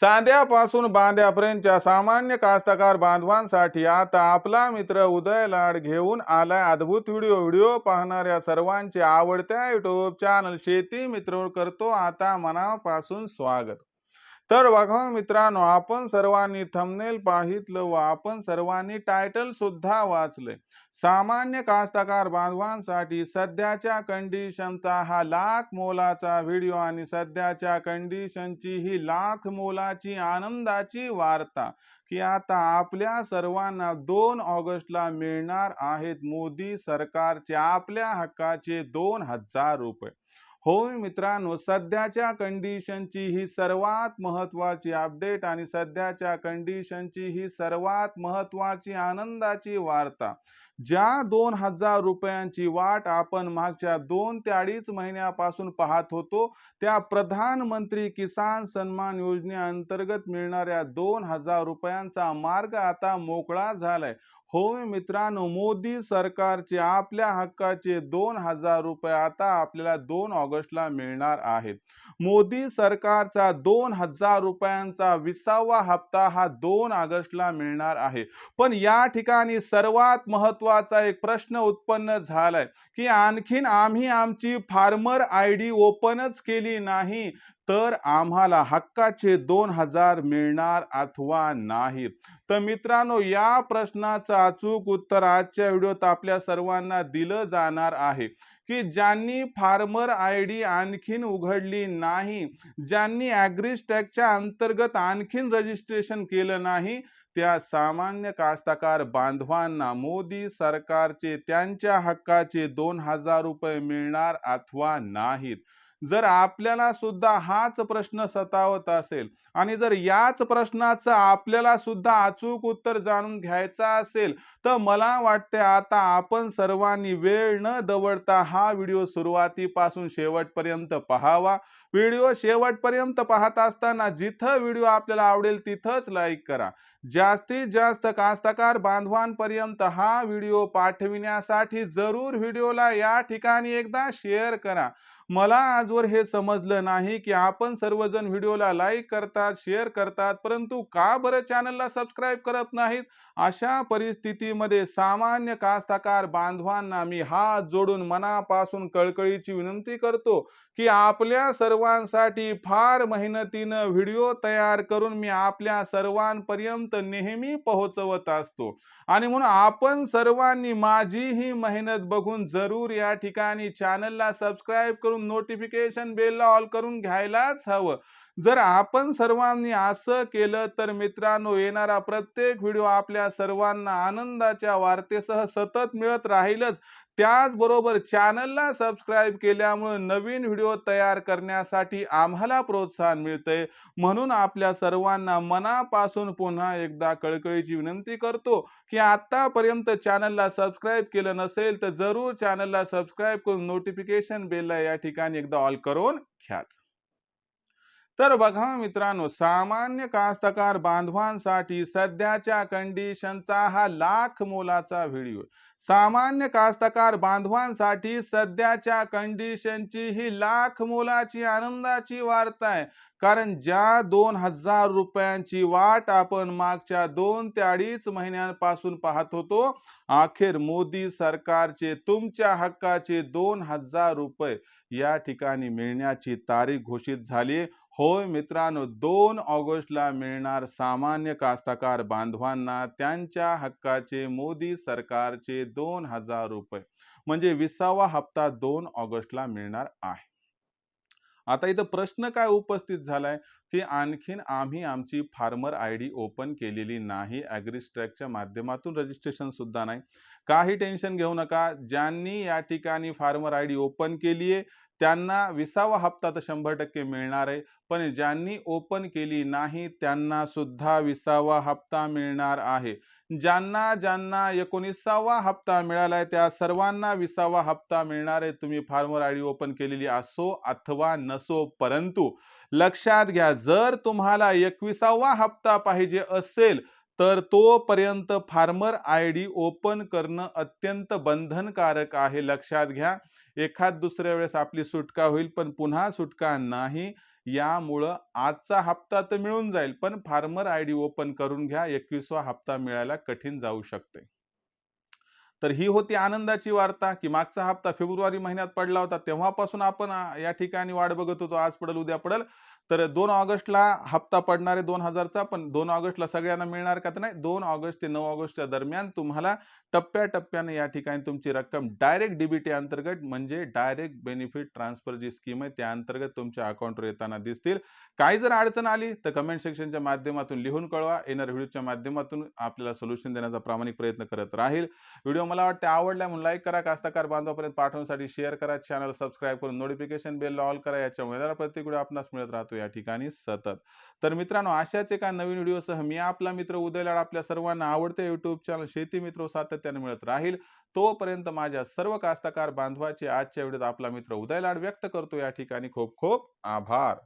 सांध्यापासून बांध्यापर्यंतच्या सामान्य कास्तकार बांधवांसाठी आता आपला मित्र उदय लाड घेऊन आलाय अद्भुत व्हिडिओ. व्हिडिओ पाहणाऱ्या सर्वांचे आवडत्या युट्यूब चॅनल शेती मित्र करतो. आता मनापासून स्वागत. तर बघा मित्रांनो आपण सर्वांनी थंबनेल पाहितलं व आपण सर्वांनी टायटल सुद्धा वाचलंय. सामान्य कास्तकार बांधवांसाठी सध्याच्या कंडिशनचा हा लाख मोलाचा व्हिडिओ आणि सध्याच्या कंडिशनची ही लाख मोलाची आनंदाची वार्ता की आता आपल्या सर्वांना दोन ऑगस्टला मिळणार आहेत मोदी सरकारचे आपल्या हक्काचे दोन हजार रुपये. होय मित्रांनो सध्याच्या कंडिशनची ही सर्वात महत्वाची अपडेट आणि सध्याच्या कंडिशनची ही सर्वात महत्वाची आनंदाची वार्ता. ज्या दोन हजार रुपयांची वाट आपण मागच्या दोन ते अडीच महिन्यापासून पाहत होतो त्या प्रधानमंत्री किसान सन्मान योजनेअंतर्गत मिळणाऱ्या दोन हजार रुपयांचा मार्ग आता मोकळा झालाय. होय मित्रांनो मोदी सरकारचे आपल्या हक्काचे दोन हजार रुपये आता आपल्याला दोन ऑगस्टला मिळणार आहेत. मोदी सरकारचा दोन हजार रुपयांचा विसावा हप्ता हा दोन ऑगस्टला मिळणार आहे. पण या ठिकाणी सर्वात महत्त्वाचा एक प्रश्न उत्पन्न झालाय की आणखीन आम्ही आमची फार्मर आय डी ओपनच केली नाही. तर आम्हाला हक्काचे दोन हजार मिळणार अथवा नाही तर मित्रांनो या प्रश्नाचं अचूक उत्तर आजच्या व्हिडिओत आपल्या सर्वांना दिलं जाणार आहे की ज्यांनी फार्मर आय डी आणखीन उघडली नाही ज्यांनी ॲग्रीस्टॅकच्या अंतर्गत आणखीन रजिस्ट्रेशन केलं नाही त्या सामान्य कास्तकार बांधवांना मोदी सरकारचे त्यांच्या हक्काचे दोन हजार रुपये मिळणार अथवा नाहीत. जर आपल्याला सुद्धा हाच प्रश्न सतावत असेल आणि जर याच प्रश्नाचं आपल्याला सुद्धा अचूक उत्तर जाणून घ्यायचं असेल तर मला वाटते आता आपण सर्वांनी वेळ न दवडता हा व्हिडिओ सुरुवातीपासून शेवटपर्यंत पहावा. व्हिडिओ शेवटपर्यंत पाहत असताना जिथं व्हिडिओ आपल्याला आवडेल तिथंच लाईक करा. जास्तीत जास्त कास्तकार बांधवांपर्यंत हा व्हिडिओ पाठविण्यासाठी जरूर व्हिडिओला या ठिकाणी एकदा शेअर करा. मला आजवर हे समजलं नाही की आपण सर्वजण व्हिडिओला लाईक करतात शेअर करतात परंतु का बरं चॅनलला सबस्क्राईब करत नाहीत? अशा परिस्थितीमध्ये सामान्य कास्तकार बांधवांना मी हात जोडून मनापासून कळकळीची विनंती करतो की आपल्या सर्वांसाठी फार मेहनतीनं व्हिडिओ तयार करून मी आपल्या सर्वांपर्यंत नेहमी पोहोचवत असतो. आणि म्हणून आपण सर्वांनी माझी ही मेहनत बघून जरूर या ठिकाणी चॅनलला सबस्क्राईब करून नोटिफिकेशन बेलला ऑल करून घ्यायलाच हवं. जर आपण सर्वांनी असं केलं तर मित्रांनो येणारा प्रत्येक व्हिडिओ आपल्या सर्वांना आनंदाच्या वार्तेसह सतत मिळत राहीलच. त्याचबरोबर चॅनलला सबस्क्राईब केल्यामुळे नवीन व्हिडिओ तयार करण्यासाठी आम्हाला प्रोत्साहन मिळतंय म्हणून आपल्या सर्वांना मनापासून पुन्हा एकदा कळकळीची विनंती करतो की आतापर्यंत चॅनलला सबस्क्राईब केलं नसेल तर जरूर चॅनलला सबस्क्राईब करून नोटिफिकेशन बेलला या ठिकाणी एकदा ऑल करून घ्याच. तर बघा मित्रांनो सामान्य कास्तकार बांधवांसाठी सध्याच्या कंडिशनचा हा लाख मोलाचा व्हिडिओ सामान्य कास्तकार बांधवांसाठी सध्याच्या कंडिशनची ही लाख मोलाची आनंदाची वार्ता आहे. कारण ज्या दोन हजार रुपयांची वाट आपण मागच्या दोन ते अडीच महिन्यांपासून पाहत होतो अखेर मोदी सरकारचे तुमच्या हक्काचे दोन हजार रुपये या ठिकाणी मिळण्याची तारीख घोषित झाली. होय मित्रांनो दोन ऑगस्टला मिळणार सामान्य कास्तकार बांधवांना त्यांच्या हक्काचे मोदी सरकारचे दोन हजार रुपये. म्हणजे विसावा हप्ता दोन ऑगस्टला मिळणार आहे. आता इथं प्रश्न काय उपस्थित झालाय? की आणखीन आम्ही आमची फार्मर आय डी ओपन केलेली नाही ॲग्रीस्ट्रॅकच्या माध्यमातून रजिस्ट्रेशन सुद्धा नाही. काही टेन्शन घेऊ नका. ज्यांनी या ठिकाणी फार्मर आय डी ओपन केली आहे त्यांना विसावा हप्ता तर शंभर टक्के मिळणार आहे. पण ज्यांनी ओपन केली नाही त्यांना सुद्धा विसावा हप्ता मिळणार आहे. ज्यांना ज्यांना एकोणीसावा हप्ता मिळाला आहे त्या सर्वांना विसावा हप्ता मिळणार आहे. तुम्ही फार्मर आय डी ओपन केलेली असो अथवा नसो परंतु लक्षात घ्या जर तुम्हाला एकविसावा हप्ता पाहिजे असेल तर तोपर्यंत फार्मर आय डी ओपन करणं अत्यंत बंधनकारक आहे. लक्षात घ्या एखाद दुसऱ्या वेळेस आपली सुटका होईल पण पुन्हा सुटका नाही यामुळं आजचा हप्ता तर मिळून जाईल पण फार्मर आय डी ओपन करून घ्या एकवीसवा हप्ता मिळायला कठीण जाऊ शकते. तर ही होती आनंदाची वार्ता की मागचा हप्ता फेब्रुवारी महिन्यात पडला होता तेव्हापासून आपण या ठिकाणी वाट बघत होतो आज पडल उद्या पडल. तर दोन ऑगस्टला हप्ता पडणार आहे दोन हजारचा पण दोन ऑगस्टला सगळ्यांना मिळणार का तर नाही? दोन ऑगस्ट ते नऊ ऑगस्टच्या दरम्यान तुम्हाला टप्प्याटप्प्याने या ठिकाणी तुमची रक्कम डायरेक्ट डीबीटी अंतर्गत म्हणजे डायरेक्ट बेनिफिट ट्रान्सफर जी स्कीम आहे त्या अंतर्गत तुमच्या अकाउंटवर येताना दिसतील. काही जर अडचण आली तर कमेंट सेक्शनच्या माध्यमातून लिहून कळवा. येणार व्हिडिओच्या माध्यमातून आपल्याला सोल्युशन देण्याचा प्रामाणिक प्रयत्न करत राहील. व्हिडिओ मला वाटते आवडला म्हणून लाईक करा. कास्ताकार बांधवापर्यंत पाठवण्यासाठी शेअर करा. चॅनल सबस्क्राईब करून नोटिफिकेशन बेल ऑल करा. याच्यामुळे प्रत्येक व्हिडिओ आपणास मिळत राहतो. या ठिकाणी सतत. तर मित्रांनो अशाच एका नवीन व्हिडिओसह मी आपला मित्र उदयलाड आपल्या सर्वांना आवडते युट्यूब चॅनल शेती मित्र सातत्याने मिळत राहील. तोपर्यंत माझ्या सर्व कास्तकार बांधवाचे आजच्या व्हिडिओत आपला मित्र उदय लाड व्यक्त करतो. या ठिकाणी खूप खूप आभार.